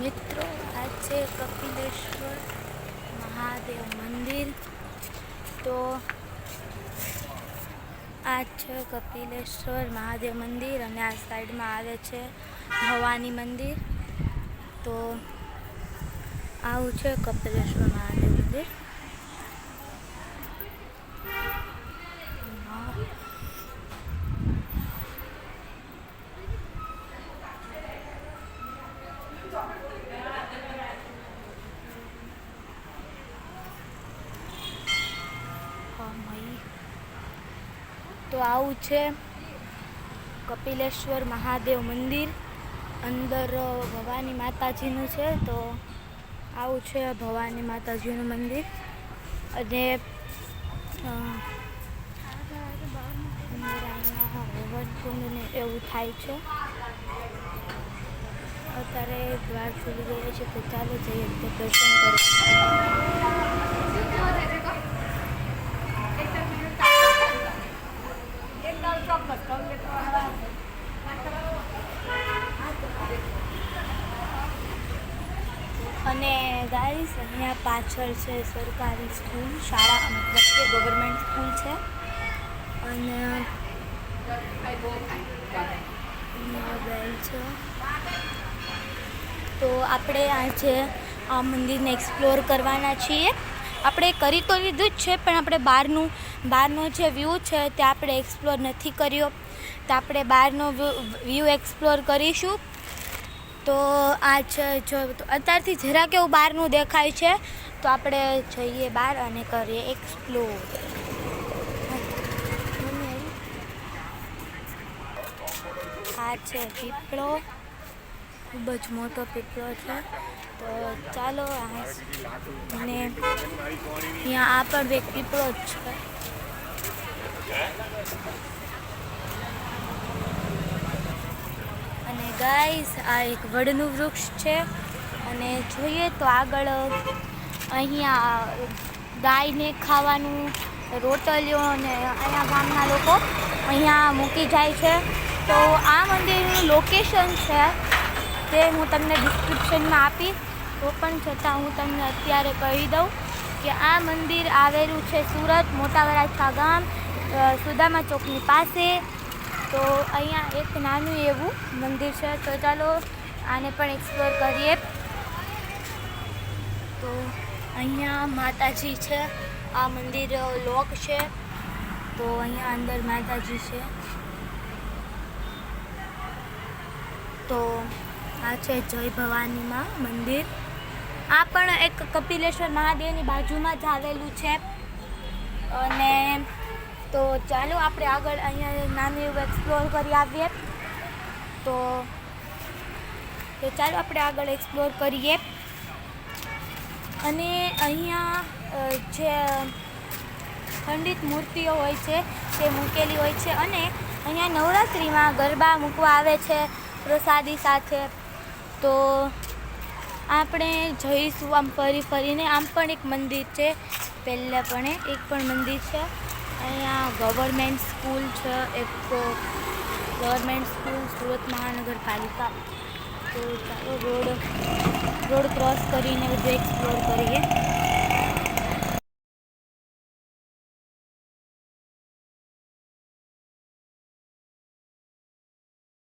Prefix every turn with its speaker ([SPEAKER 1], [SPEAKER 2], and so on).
[SPEAKER 1] છે કપિલેશ્વર મહાદેવ મંદિર. તો આ છે કપિલેશ્વર મહાદેવ મંદિર અને આ સાઈડમાં આવે છે ભવાની મંદિર. તો આવું છે કપિલેશ્વર મહાદેવ મંદિર હા, મય. તો આવું છે. કપિલેશ્વર મહાદેવ મંદિર. અંદર ભવાની માતાજીનું છે તો આવું છે ભવાની માતાજીનું મંદિર. અને અ, અંદર ને એવું થાય છે. અત્યારે દ્વાર ખુલી ગયા છે તો ચાલો જઈએ દર્શન કરીએ. અને ગાઈસ અહીંયા પાછળ છે સરકારી સ્કૂલ શાળા, મતલબ કે ગવર્મેન્ટ સ્કૂલ છે. અને બેલ છે. તો આપણે આજે આ મંદિરને એક્સપ્લોર કરવાના છીએ. આપણે કરી તો લીધું જ છે, પણ આપણે બહારનું, બહારનો જે વ્યૂ છે તે આપણે એક્સપ્લોર નથી કર્યો. તો આપણે બહારનો વ્યૂ એક્સપ્લોર કરીશું. તો આ છે જો અત્યારથી જરાક એવું બહારનું દેખાય છે. તો આપણે જઈએ બહાર અને કરીએ એક્સપ્લોર આ છે પીપળો. ખૂબ જ મોટો પીપળો છે. તો ચાલો અને અહીંયા આ પણ એક પીપળો જ છે અને ગાઈસ, આ એક વડનું વૃક્ષ છે. અને જોઈએ તો આગળ, અહીંયા ગાયને ખાવાનું રોટલીઓ અને અહીંયા ગામના લોકો અહીંયા મૂકી જાય છે. તો આ મંદિરનું લોકેશન છે તે હું તમને ડિસ્ક્રિપ્શનમાં આપી. તો પણ છતાં હું તમને અત્યારે કહી દઉં કે આ મંદિર આવેલું છે સુરત મોટા વરાછા ગામ સુદામા ચોકની પાસે. તો અહીંયા એક નાનું એવું મંદિર છે. તો ચાલો આને પણ એક્સપ્લોર કરીએ. તો અહીંયા માતાજી છે. આ મંદિર લોક છે. તો અહીંયા અંદર માતાજી છે. તો આ છે જય ભવાનીમાં મંદિર. આ પણ એક કપિલેશ્વર મહાદેવની બાજુમાં જ આવેલું છે. અને તો ચાલો આપણે આગળ અહીંયા નાનું એવું એક્સપ્લોર કરી આવીએ. તો તો ચાલો આપણે આગળ એક્સપ્લોર કરીએ. અને અહીંયા જે ખંડિત મૂર્તિઓ હોય છે, તે મૂકેલી હોય છે અને અહીંયા નવરાત્રિમાં ગરબા મૂકવા આવે છે પ્રસાદી સાથે. તો આપણે જઈશું આમ ફરી ફરીને. આમ પણ એક મંદિર છે. પહેલાં પણ એક પણ મંદિર છે. અહીંયા ગવર્મેન્ટ સ્કૂલ છે, એક ગવર્મેન્ટ સ્કૂલ, સુરત મહાનગરપાલિકા. તો ચાલો રોડ રોડ ક્રોસ કરીને બધું એક્સપ્લોર કરીએ.